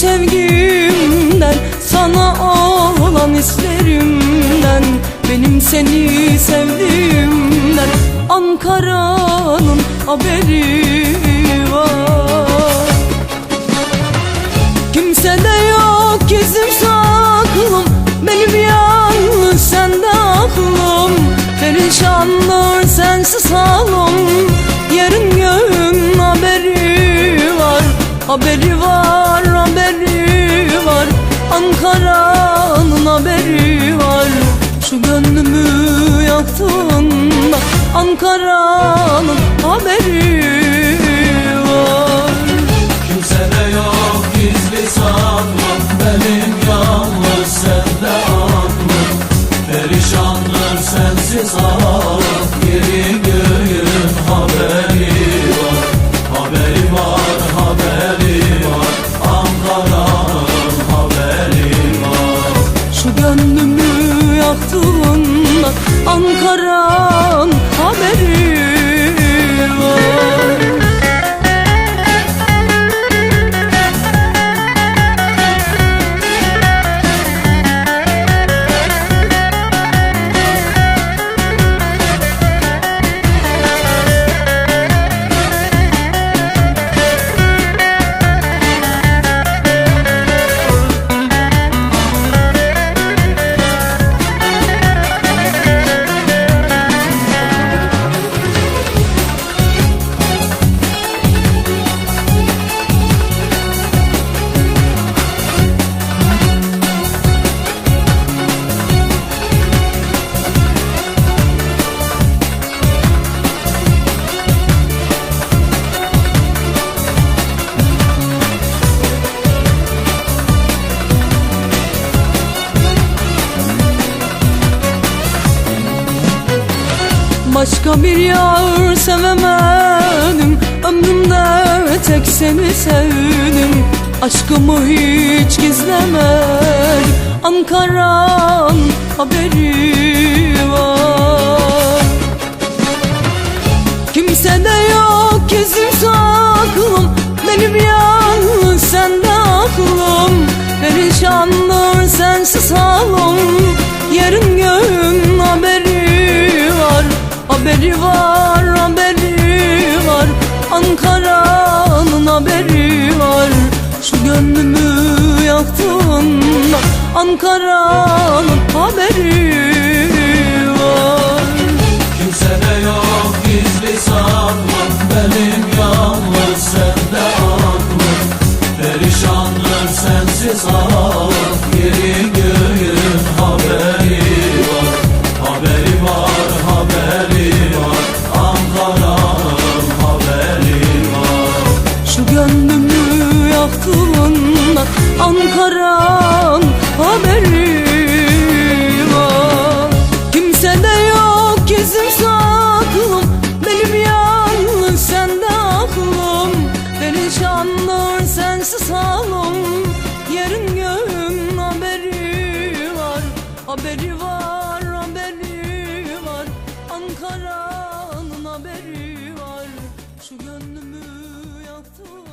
sevgimden Sana olan hislerimden Benim seni sevdiğimden Ankara'nın haberi var. Kimse de yok gizlim saklım Benim yalnız sende aklım. Perişanlar Haberi var haberi var. Ankara'nın haberi var. Şu gönlümü yaktığında Ankara'nın haberi var. Kimsede yok gizli saklım Benim yalnız sende aklım Perişandır sensiz halim Yeri Başka bir yar sevemedim. Ömrümde tek seni sevdim. Aşkımı hiç gizlemedim. Ankara'nın haberi var. Kimse de yok gizlim saklım. Benim yalnız sende aklım. Perişandır sensiz halim Yarın Haberi var haberi var. Ankara'nın haberi var. Şu gönlümü yaktığında Ankara'nın haberi gönlümü yaktığında Ankara'nın haberi var. Kimse de yok gizlim saklım Benim yalnız sende aklım. Perişandır sensiz halim Yerin göğün haberi var. Haberi var haberi var. Ankara'nın haberi var. Şu gönlümü yoktu